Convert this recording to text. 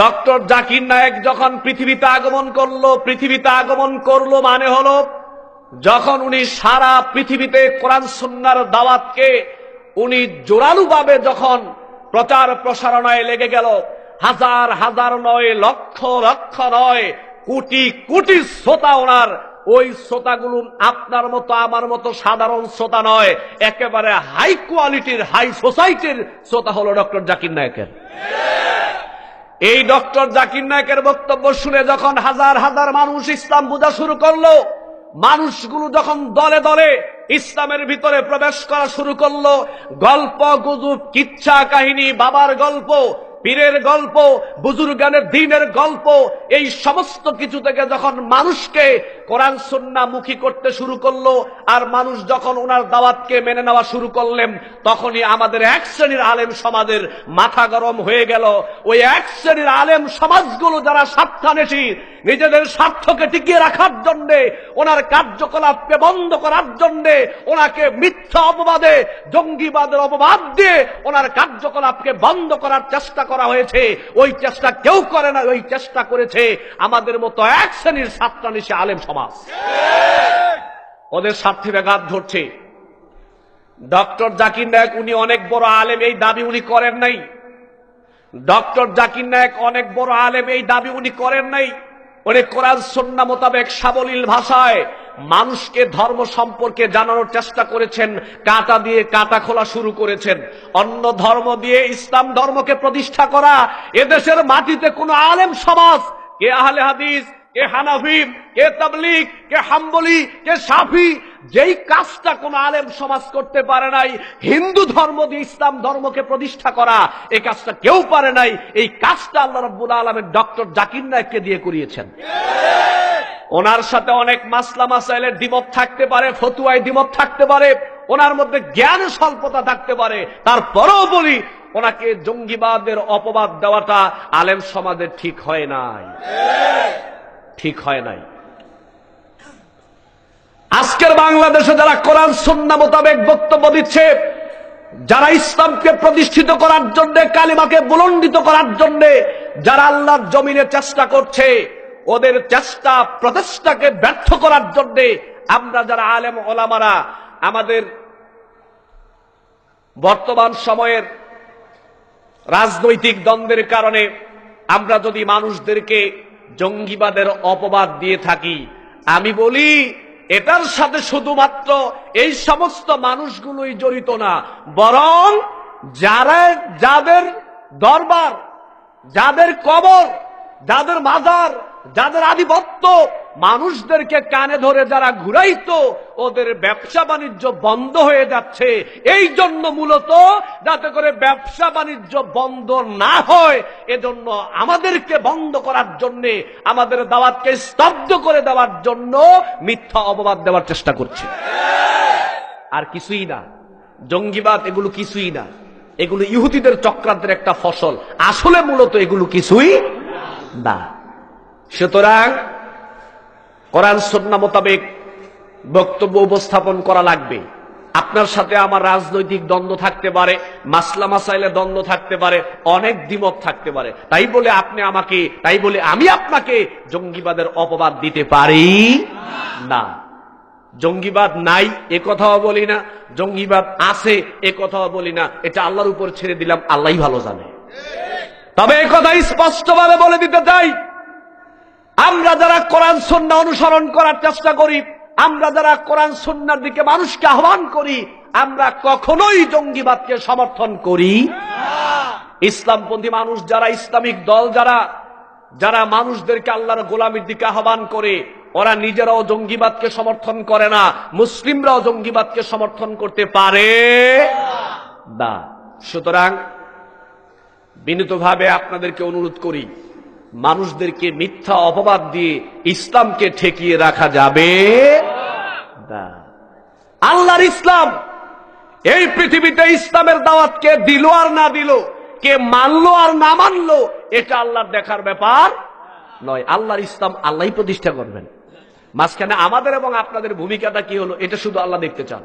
Doctor Zakir Naik যখন পৃথিবীতে আগমন করল, পৃথিবীতে আগমন করল মানে হলো, যখন উনি সারা পৃথিবীতে কোরআন সুন্নার দাওয়াতকে উনি জোরালুভাবে যখন প্রচার প্রসারণায় লেগে গেল, হাজার হাজার নয়, লক্ষ লক্ষ নয়, কোটি কোটি শ্রোতা ওনার, ওই শ্রোতাগুলো আপনার মতো, আমার মতো সাধারণ শ্রোতা নয়, একেবারে হাই কোয়ালিটির হাই সোসাইটির শ্রোতা হলো ডক্টর জাকির নায়কের। এই ডক্টর জাকির নায়কের বক্তব্য শুনে যখন হাজার হাজার মানুষ ইসলাম বোঝা শুরু করল, মানুষগুলো যখন দলে দলে ইসলামের ভিতরে প্রবেশ করা শুরু করল, গল্প, গুজব, কিচ্ছা, কাহিনী, বাবার গল্প, পীরের গল্প, বুজুর্গানের দিনের গল্প, এই সমস্ত কিছু থেকে যখন মানুষকে কোরআন সন্না মুখী করতে শুরু করল, আর মানুষ যখন ওনার দাওয়াতকে মেনে নেওয়া শুরু করলেন, তখনই আমাদের এক শ্রেণির আলেম সমাজের মাথা গরম হয়ে গেল। ওই এক শ্রেণির আলেম সমাজগুলো যারা স্বার্থানেশী নিজেদের স্বার্থকে টিকিয়ে রাখার জন্য, ওনার কার্যকলাপকে বন্ধ করার জন্য, ওনাকে মিথ্যা অপবাদে, জঙ্গিবাদের অপবাদ দিয়ে ওনার কার্যকলাপকে বন্ধ করার চেষ্টা করা হয়েছে। ওই চেষ্টা কেউ করে না, ওই চেষ্টা করেছে আমাদের মতো এক শ্রেণির ছাত্রানিশী আলেম সমাজ। ওদের স্বার্থে ব্যাঘাত ধরছে ডক্টর জাকির নায়ক, উনি অনেক বড় আলেম, এই দাবি উনি করেন নাই। ডক্টর জাকির নায়ক অনেক বড় আলেম, এই দাবি উনি করেন নাই। উনি কোরআন সন্না মোতাবেক সাবলীল ভাষায় মানুষকে ধর্ম সম্পর্কে জানানোর চেষ্টা করেছেন, কাটা দিয়ে কাটা খোলা শুরু করেছেন। অন্য ধর্ম দিয়ে ইসলাম ধর্মকে প্রতিষ্ঠা করা, এদেশের মাটিতে কোনো আলেম সমাজ কে আহলে হাদিস কে হানাফি, কে তাবলিক কে হাম্বলি, কে সাফি, যেই কাজটা কোন আলেম সমাজ করতে পারে নাই, হিন্দু ধর্ম দিয়ে ইসলাম ধর্মকে প্রতিষ্ঠা করা, এই কাজটা কেউ পারে নাই, এই কাজটা আল্লাহ রব্বুল আলমের ডক্টর জাকির নায়ককে দিয়ে করিয়েছেন। ওনার সাথে অনেক মাসলা মাসাইলের দ্বিমত থাকতে পারে, ফতুয়ায় দ্বিমত থাকতে পারে, ওনার মধ্যে জ্ঞান স্বল্পতা থাকতে পারে, তারপরেও বলি, ওনাকে জঙ্গিবাদের অপবাদ দেওয়াটা আলেম সমাজের ঠিক হয় নাই। ঠিক হয় নাই। আজকের বাংলাদেশে যারা কোরআন, সুন্না মোতাবেক বক্তব্য দিচ্ছে, যারা ইসলামকে প্রতিষ্ঠিত করার জন্য, কালিমাকে বুলন্ডিত করার জন্য, যারা আল্লাহর জমিনে চেষ্টা করছে, ওদের চেষ্টা, প্রচেষ্টাকে ব্যর্থ করার জন্য, আমরা যারা আলেম ওলামারা, আমাদের বর্তমান সময়ের রাজনৈতিক দ্বন্দ্বের কারণে, আমরা যদি মানুষদেরকে জঙ্গিবাদের অপবাদ দিয়ে থাকি। আমি বলি, এটার সাথে শুধুমাত্র এই সমস্ত মানুষগুলোই জড়িত না, বরং যারা, যাদের দরবার, যাদের কবর, যাদের মাজার, যাদের আধিপত্য মানুষদেরকে কানে ধরে যারা ঘুরাইতো, ওদের ব্যবসা বাণিজ্য বন্ধ হয়ে যাচ্ছে। এই জন্য মূলত যাতে করে ব্যবসা বাণিজ্য বন্ধ না হয়, এজন্য আমাদেরকে বন্ধ করার জন্য, আমাদের দাওয়াতকে স্তব্ধ করে দেওয়ার জন্য মিথ্যা অপবাদ দেওয়ার চেষ্টা করছে। আর কিছুই না। জঙ্গিবাদ এগুলো কিছুই না। এগুলো ইহুদিদের চক্রান্তের একটা ফসল। আসলে মূলত এগুলো কিছুই না। সুতরাং কোরআন সন্না মোতাবেক বক্তব্য উপস্থাপন করা লাগবে। আপনার সাথে আমার রাজনৈতিক দ্বন্দ্ব থাকতে পারে, মাসলা মাসাইলে দ্বন্দ্ব থাকতে পারে, অনেক দ্বিমত থাকতে পারে। তাই বলে আপনি আমাকে, তাই বলে আমি আপনাকে জঙ্গিবাদের অপবাদ দিতে পারি? না। জঙ্গিবাদ নাই, এ কথাও বলি না। জঙ্গিবাদ আছে, এ কথাও বলি না। এটা আল্লাহর উপর ছেড়ে দিলাম, আল্লাহই ভালো জানে। তবে এ কথা স্পষ্টভাবে বলে দিতে চাই আমরা যারা কোরআন, সন্না অনুসরণ করার চেষ্টা করি, আমরা যারা কোরআন সন্ন্যার দিকে মানুষকে আহ্বান করি, আমরা কখনোই জঙ্গিবাদকে সমর্থন করি ইসলামপন্থী মানুষ যারা, ইসলামিক দল যারা যারা মানুষদেরকে আল্লাহর গোলামীর দিকে আহ্বান করে, ওরা নিজেরাও জঙ্গিবাদকে সমর্থন করে না, মুসলিমরাও জঙ্গিবাদকে সমর্থন করতে পারে না। সুতরাং বিনীতভাবে আপনাদেরকে অনুরোধ করি মানুষদেরকে মিথ্যা অপবাদ দিয়ে ইসলামকে ঠেকিয়ে রাখা যাবে আল্লাহর ইসলাম, এই পৃথিবীতে ইসলামের দাওয়াত কে দিল আর না দিল, কে মানলো আর না মানলো, এটা আল্লাহর দেখার ব্যাপার নয়। আল্লাহর ইসলাম আল্লাহই প্রতিষ্ঠা করবেন। মাঝখানে আমাদের এবং আপনাদের ভূমিকাটা কি হলো, এটা শুধু আল্লাহ দেখতে চান।